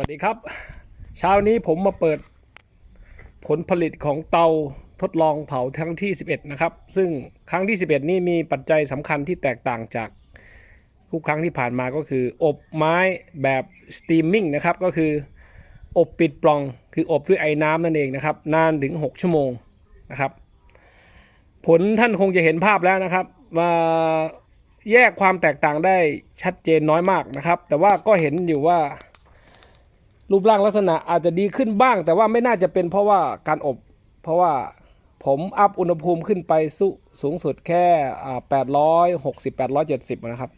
วัสดีครับ เช้านี้ผมมาเปิดผลผลิตของเตาทดลองเผาครั้งที่ 11 นะครับ ซึ่งครั้งที่ 11 นี่มีปัจจัยสำคัญที่แตกต่างจากทุกครั้งที่ผ่านมาก็คือ อบไม้แบบสต e มมิ่งนะครับ ก็คือ อบปิดปล่องคืออบด้วยไอ้น้ำนั่นเองนะครับ นานถึง 6 ชั่วโมงนะครับ ผลท่านคงจะเห็นภาพแล้วนะครับมาแยกความแตกต่างได้ชัดเจนน้อยมากนะครับ แต่ว่าก็เห็นอยู่ว่า รูปร่างลักษณะอาจจะดีขึ้นบ้าง แต่ว่าไม่น่าจะเป็นเพราะว่าการอบ เพราะว่าผมอัพอุณหภูมิขึ้นไปสุสูงสุดแค่แปดร้อยหกสิบแปดร้อยเจ็ดสิบนะครับ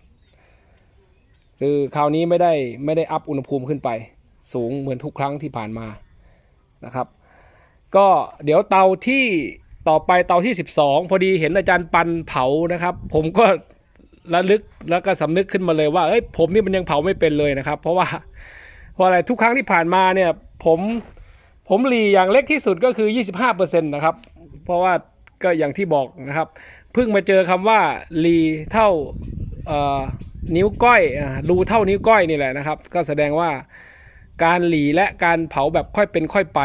คือคราวนี้ไม่ได้ไม่ได้อัพอุณหภูมิขึ้นไป สูงเหมือนทุกครั้งที่ผ่านมานะครับ ก็เดี๋ยวเตาที่ต่อไปเตาที่ 12 พอดีเห็นอาจารย์ปันเผานะครับ ผมก็ระลึกแล้วก็สำนึกขึ้นมาเลยว่าเอ้ยผมนี่มันยังเผาไม่เป็นเลยนะครับ เพราะว่า เพราะอะไรทุกครั้งที่ผ่านมาเนี่ยผมผมหลีอย่างเล็กที่สุดก็คือ 25%นะครับ เพราะว่าก็อย่างที่บอกนะครับ เพิ่งมาเจอคำว่าหลีเท่าเอ่อนิ้วก้อยรูเท่านิ้วก้อยนี่แหละนะครับ ก็แสดงว่าการหลีและการเผาแบบค่อยเป็นค่อยไป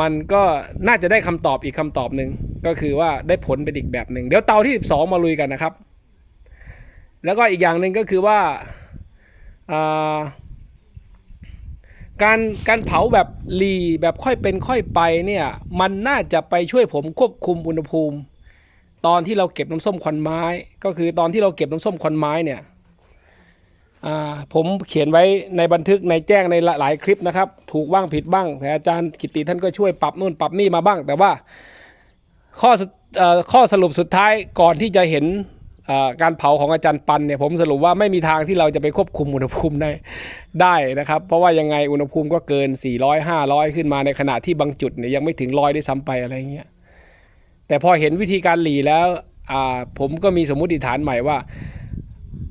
มันก็น่าจะได้คำตอบอีกคำตอบหนึ่งก็คือว่าได้ผลเป็นอีกแบบหนึ่งเดี๋ยวเตาที่ 12 มาลุยกันนะครับ แล้วก็อีกอย่างหนึ่งก็คือว่าอ่า การการเผาแบบรีแบบค่อยเป็นค่อยไปเนี่ยมันน่าจะไปช่วยผมควบคุมอุณหภูมิ ตอนที่เราเก็บน้ำส้มควันไม้ ก็คือตอนที่เราเก็บน้ำส้มควันไม้เนี่ยผมเขียนไว้ในบันทึกในแจ้งในหลายคลิปนะครับ ถูกบ้างผิดบ้าง แต่อาจารย์กิติท่านก็ช่วยปรับนู่นปรับนี่มาบ้าง แต่ว่าข้อสุดเอ่อข้อสรุปสุดท้ายก่อนที่จะเห็น การเผาของอาจารย์ปันเนี่ยผมสรุปว่าไม่มีทางที่เราจะไปควบคุมอุณหภูมิได้ได้นะครับ เพราะว่ายังไงอุณหภูมิก็เกิน 400 500 ขึ้นมาในขณะที่บางจุดเนี่ยยังไม่ถึงร้อยได้ซ้ำไปอะไรเงี้ยแต่พอเห็นวิธีการหลีแล้วผมก็มีสมมุติฐานใหม่ว่า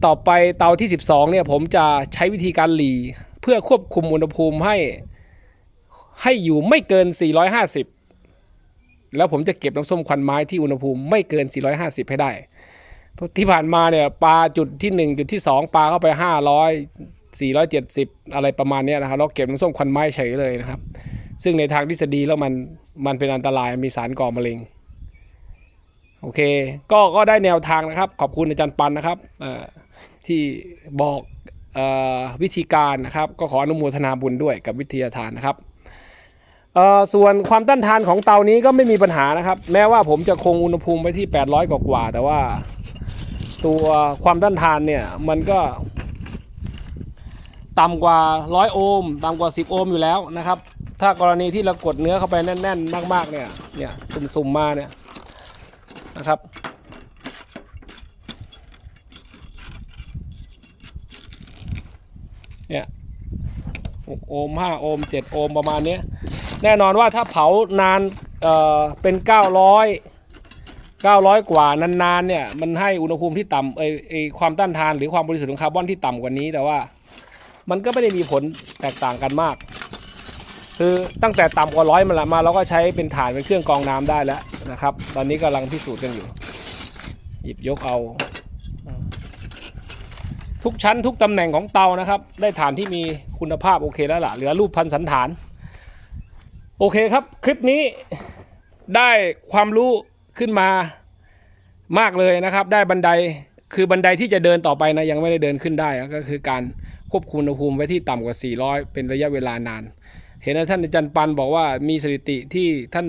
ต่อไปเตาที่ 12เนี่ยผมจะใช้วิธีการหลีเพื่อควบคุมอุณหภูมิให้ให้อยู่ไม่เกิน 450 แล้วผมจะเก็บน้ำส้มควันไม้ที่อุณหภูมิไม่เกิน 450 ให้ได้ ที่ผ่านมาเนี่ยปลาจุดที่1จุดที่2ปลาเข้าไป500 470อยเจ็ดสิบอะไรประมาณนี้นะครับแล้วเก็บน้ำส้มควันไม้เฉยเลยนะครับ ซึ่งในทางทฤษฎีแล้วมันมันเป็นอันตรายมีสารก่อมะเร็งโอเค ก็ก็ได้แนวทางนะครับ ขอบคุณอาจารย์ปันนะครับที่บอกออวิธีการนะครับ ก็ขออนุโมทนาบุญด้วยกับวิทยาทานนะครับส่วนความต้านทานของเตานี้ก็ไม่มีปัญหานะครับ แม้ว่าผมจะคงอุณหภูมิไว้ที่ 800 กว่ากว่าแต่ว่า ตัวความต้านทานเนี่ยมันก็ต่ำกว่า 100 โอห์มต่ำกว่า 10 โอห์มอยู่แล้วนะครับ ถ้ากรณีที่เรากดเนื้อเข้าไปแน่น ๆ มาก ๆ เนี่ยเนี่ยสุ่มๆมาเนี่ยนะครับเนี่ย6โอห์ม5โอห์ม7โอห์มประมาณนี้ แน่นอนว่าถ้าเผานานเอ่อเป็น 900 900 กว่านานๆเนี่ยมันให้อุณหภูมิที่ต่ำเออเออความต้านทานหรือความบริสุทธิ์ของคาร์บอนที่ต่ำกว่านี้แต่ว่า มันก็ไม่ได้มีผลแตกต่างกันมาก คือตั้งแต่ต่ำกว่าร้อยมาละมาเราก็ใช้เป็นฐานเป็นเครื่องกรองน้ำได้แล้วนะครับ ตอนนี้กำลังพิสูจน์กันอยู่ หยิบยกเอา ทุกชั้นทุกตำแหน่งของเตานะครับ ได้ฐานที่มีคุณภาพโอเคแล้วล่ะเหลือรูปพันสันฐาน โอเคครับ คลิปนี้ได้ความรู้ ขึ้นมามากเลยนะครับ ได้บันไดคือบันไดที่จะเดินต่อไปนะยังไม่ได้เดินขึ้นได้ก็คือการควบคุมอุณหภูมิไว้ที่ต่ำกว่า 400 เป็นระยะเวลานาน เห็นนะท่านอาจารย์ปันบอกว่ามีสถิติที่ท่าน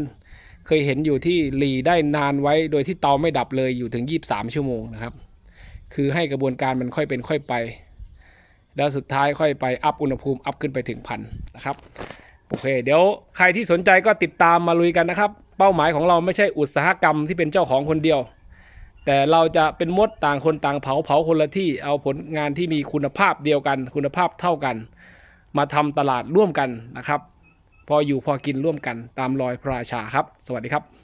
เคยเห็นอยู่ที่หลีได้นานไว้ โดยที่เตาไม่ดับเลยอยู่ถึง 23 ชั่วโมงนะครับ คือให้กระบวนการมันค่อยเป็นค่อยไป แล้วสุดท้ายค่อยไปอัพอุณหภูมิอัพขึ้นไปถึงพันนะครับ โอเค เดี๋ยวใครที่สนใจก็ติดตามมาลุยกันนะครับ เป้าหมายของเราไม่ใช่อุตสาหกรรมที่เป็นเจ้าของคนเดียว แต่เราจะเป็นมดต่างคนต่างเผาเผาคนละที่เอาผลงานที่มีคุณภาพเดียวกัน คุณภาพเท่ากัน มาทำตลาดร่วมกันนะครับ พออยู่พอกินร่วมกันตามรอยพระราชาครับ สวัสดีครับ